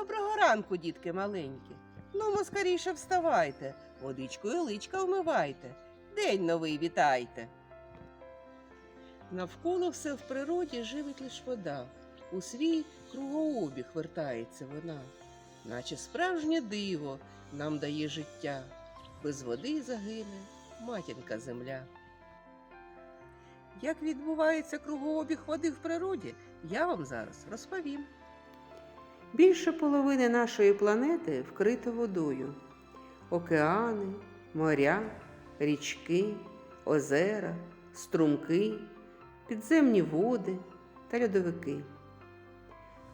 Доброго ранку, дітки маленькі. Ну, скоріше вставайте, водичкою личка вмивайте, день новий вітайте. Навколо все в природі живить лиш вода, у свій кругообіг вертається вона, наче справжнє диво нам дає життя, без води загине матінка земля. Як відбувається кругообіг води в природі, я вам зараз розповім. Більше половини нашої планети вкрита водою. Океани, моря, річки, озера, струмки, підземні води та льодовики.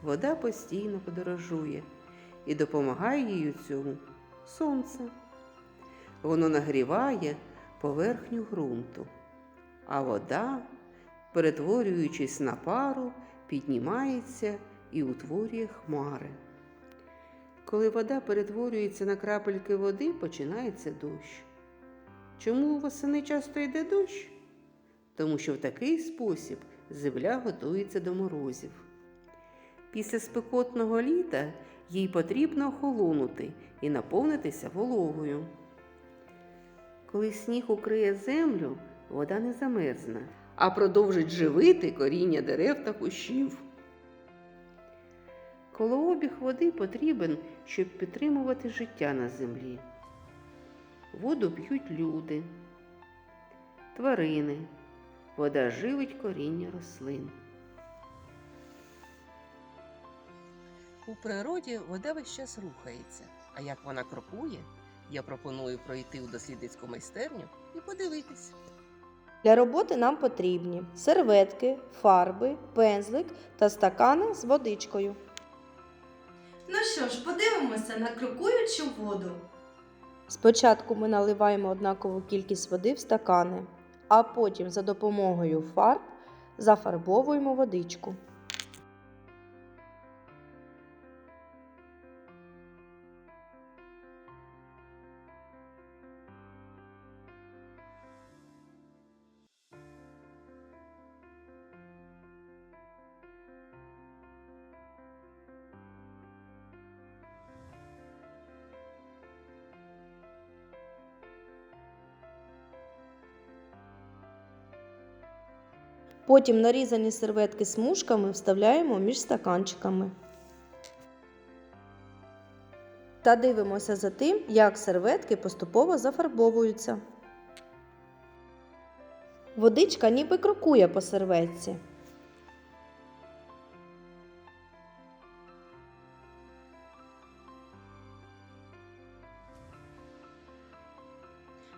Вода постійно подорожує і допомагає їй у цьому сонце. Воно нагріває поверхню ґрунту, а вода, перетворюючись на пару, піднімається і утворює хмари. Коли вода перетворюється на крапельки води, починається дощ. Чому восени часто йде дощ? Тому що в такий спосіб земля готується до морозів. Після спекотного літа їй потрібно охолонути і наповнитися вологою. Коли сніг укриє землю, вода не замерзне, а продовжить живити коріння дерев та кущів. Колообіг води потрібен, щоб підтримувати життя на землі. Воду п'ють люди, тварини. Вода живить коріння рослин. У природі вода весь час рухається, а як вона крокує, я пропоную пройти у дослідницьку майстерню і подивитись. Для роботи нам потрібні серветки, фарби, пензлик та стакани з водичкою. Що ж, подивимося на крокуючу воду. Спочатку ми наливаємо однакову кількість води в стакани, а потім за допомогою фарб зафарбовуємо водичку. Потім нарізані серветки смужками вставляємо між стаканчиками. Та дивимося за тим, як серветки поступово зафарбовуються. Водичка ніби крокує по серветці.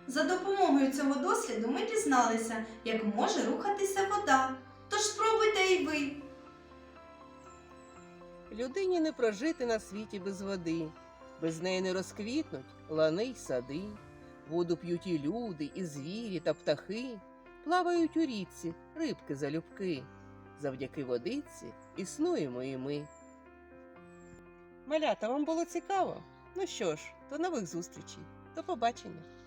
За допомогою цього досліду ми дізналися, як може рухатися вода. Тож спробуйте і ви. Людині не прожити на світі без води, без неї не розквітнуть лани й сади. Воду п'ють і люди, і звірі та птахи, плавають у річці рибки залюбки. Завдяки водиці існуємо і ми. Малята, вам було цікаво? Ну що ж, до нових зустрічей. До побачення.